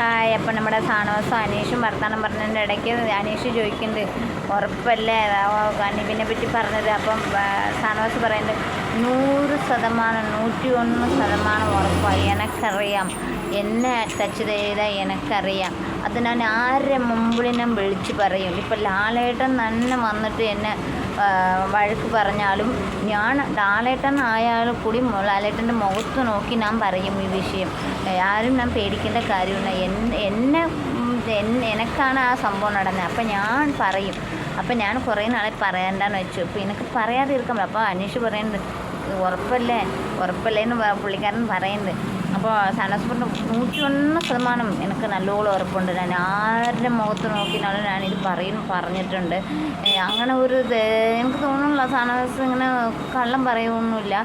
Hi അപ്പം നമ്മുടെ സാനവാസം അനീഷും വർത്താനം പറഞ്ഞതിന്റെ ഇടയ്ക്ക് അനീഷ് ചോദിക്കുന്നുണ്ട്. ഉറപ്പല്ലേ? അനീപിനെ പറ്റി പറഞ്ഞത്. അപ്പം സാനവാസ് പറയുന്നത് നൂറ് ശതമാനം നൂറ്റി ഒന്ന് ശതമാനം ഉറപ്പായി എനിക്കറിയാം. എന്നെ ടച്ച് ചെയ്താൽ എനക്കറിയാം. അത് ഞാൻ ആരുടെ മുമ്പിൽ ഞാൻ വിളിച്ച് പറയും. ഇപ്പം ലാലേട്ടൻ തന്നെ വന്നിട്ട് എന്നെ വഴക്ക് പറഞ്ഞാലും ഞാൻ ലാലേട്ടൻ ആയാലും കൂടി ലാലേട്ടന്റെ മുഖത്ത് നോക്കി ഞാൻ പറയും ഈ വിഷയം. ആരും ഞാൻ പേടിക്കേണ്ട കാര്യമില്ല. എന്നെ എനക്കാണ് ആ സംഭവം നടന്നത്. അപ്പം ഞാൻ പറയും. അപ്പം ഞാൻ കുറേ നാളെ പറയണ്ടെന്ന് വെച്ചു. അപ്പോൾ എനിക്ക് പറയാതിരിക്കാൻ അപ്പോൾ അനീഷ് പറയുന്നത് ഉറപ്പല്ലേ? ഉറപ്പല്ലേ? എന്ന് പുള്ളിക്കാരൻ പറയുന്നുണ്ട്. അപ്പോൾ സനസ് പറഞ്ഞു നൂറ്റി ഒന്ന് ശതമാനം എനിക്ക് നല്ലോണം ഉറപ്പുണ്ട്. ഞാൻ ആരുടെ മുഖത്ത് നോക്കിയാലും ഞാനിത് പറയും പറഞ്ഞിട്ടുണ്ട്. അങ്ങനെ ഒരു എനിക്ക് തോന്നുന്നില്ല സനസ് ഇങ്ങനെ കള്ളം പറയുമൊന്നുമില്ല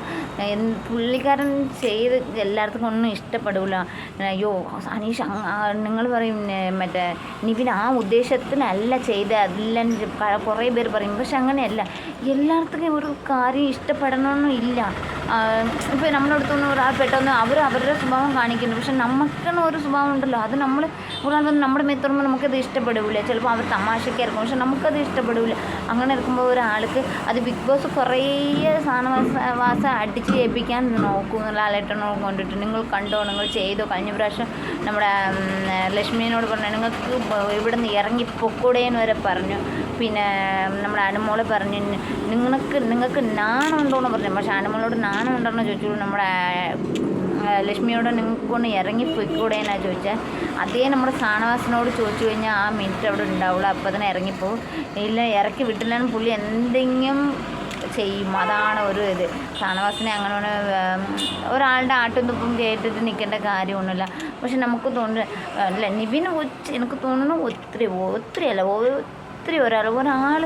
പുള്ളിക്കാരൻ ചെയ്ത് എല്ലായിടത്തും ഒന്നും ഇഷ്ടപ്പെടില്ല അയ്യോ അനീഷ് നിങ്ങൾ പറയും മറ്റേ നിവിൻ ആ ഉദ്ദേശത്തിനല്ല ചെയ്ത് അതെല്ലാം കുറേ പേര് പറയും. പക്ഷെ അങ്ങനെയല്ല. എല്ലായിടത്തും ഒരു കാര്യം ഇഷ്ടപ്പെടണമെന്നും ഇല്ല. ഇപ്പോൾ ഒരാൾ പെട്ടെന്ന് അവർ അവരുടെ സ്വഭാവം കാണിക്കുന്നു. പക്ഷെ നമുക്കെന്ന് ഒരു സ്വഭാവം ഉണ്ടല്ലോ. അത് നമ്മൾ വന്ന് നമ്മുടെ മേത്തുറുമ്പോൾ നമുക്കത് ഇഷ്ടപ്പെടില്ല ചിലപ്പോൾ അവർ തമാശക്കായിരിക്കും പക്ഷെ നമുക്കത് ഇഷ്ടപ്പെടില്ല അങ്ങനെ ഇരിക്കുമ്പോൾ ഒരാൾക്ക് അത് ബിഗ് ബോസ് കുറേ സാധനവാസ വാസ അടിച്ച് ജയിപ്പിക്കാൻ നോക്കും ലാലേട്ടനോട് കൊണ്ടിട്ട്. നിങ്ങൾ കണ്ടോ? നിങ്ങൾ ചെയ്തോ? കഴിഞ്ഞ പ്രാവശ്യം നമ്മുടെ ലക്ഷ്മിയനോട് പറഞ്ഞു നിങ്ങൾക്ക് ഇവിടെ നിന്ന് ഇറങ്ങി പൊക്കൂടേന്ന് വരെ പറഞ്ഞു. പിന്നെ നമ്മുടെ അനുമോൾ പറഞ്ഞു നിങ്ങൾക്ക് നിങ്ങൾക്ക് നാണുണ്ടോ എന്ന് പറഞ്ഞു. പക്ഷെ അനുമോളോട് നാണുണ്ടോ എന്ന് ചോദിച്ചു നമ്മുടെ ലക്ഷ്മിയോട് നിങ്ങൾക്ക് കൊണ്ട് ഇറങ്ങി പോയിക്കൂടെ എന്നാ ചോദിച്ചാൽ അതേ നമ്മുടെ സാണവാസനോട് ചോദിച്ചു കഴിഞ്ഞാൽ ആ മിനിറ്റ് അവിടെ ഉണ്ടാവുള്ളൂ അപ്പോൾ തന്നെ ഇറങ്ങിപ്പോവും ഇല്ല ഇറക്കി വിട്ടില്ലെന്ന് പുള്ളി എന്തെങ്കിലും ചെയ്യും. അതാണ് ഒരു ഇത്. സ്ഥാനവാസിനെ അങ്ങനെ ഒരാളുടെ ആട്ടും തുപ്പും കേട്ടിട്ട് നിൽക്കേണ്ട കാര്യമൊന്നുമില്ല. പക്ഷെ നമുക്ക് തോന്നുന്നു അല്ല നിവിന് എനിക്ക് തോന്നുന്നു ഒത്തിരി ഒത്തിരി അല്ല ഒത്തിരി ഒരാൾ. ഒരാൾ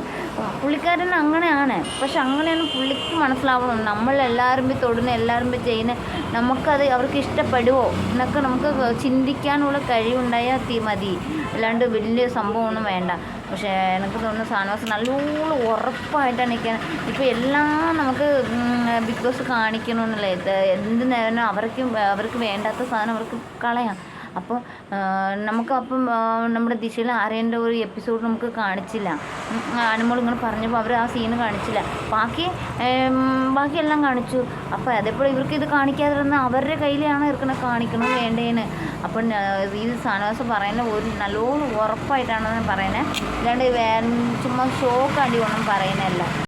പുള്ളിക്കാരൻ അങ്ങനെയാണ്. പക്ഷെ അങ്ങനെയാണ് പുള്ളിക്ക് മനസ്സിലാവണം നമ്മൾ എല്ലാവരും പോയി തൊടുന്ന എല്ലാവരും പോയി ചെയ്യുന്ന നമുക്കത് അവർക്ക് ഇഷ്ടപ്പെടുവോ എന്നൊക്കെ നമുക്ക് ചിന്തിക്കാനുള്ള കഴിവുണ്ടായാൽ തീ മതി. അല്ലാണ്ട് വലിയ സംഭവമൊന്നും വേണ്ട. പക്ഷേ എനിക്ക് തോന്നുന്നു സാനവാസ് നല്ലോണം ഉറപ്പായിട്ടാണ് നിൽക്കുന്നത് ഇപ്പോൾ എല്ലാം നമുക്ക് ബിഗ് ബോസ് കാണിക്കണമെന്നല്ലേ എന്ത് നേരം അവർക്ക് അവർക്ക് വേണ്ടാത്ത സാധനം അവർക്ക് കളയാം. അപ്പോൾ നമുക്ക് അപ്പം നമ്മുടെ ദിശയിൽ ആരേന്റെ ഒരു എപ്പിസോഡ് നമുക്ക് കാണിച്ചില്ല. ആനമോൾ ഇങ്ങനെ പറഞ്ഞപ്പോൾ അവർ ആ സീന് കാണിച്ചില്ല. ബാക്കി ബാക്കിയെല്ലാം കാണിച്ചു. അപ്പോൾ അതേപോലെ ഇവർക്ക് ഇത് കാണിക്കാതിരുന്ന അവരുടെ കയ്യിലാണ് ഇവർക്കിനെ കാണിക്കണം വേണ്ടേന്ന്. അപ്പം ഈ സാനവാസം പറയുന്ന ഒരു നല്ലോണം ഉറപ്പായിട്ടാണ് പറയുന്നത് അല്ലാണ്ട് ചുമ്മാ ഷോക്കാണ്ടി ഒന്നും പറയുന്നതല്ല.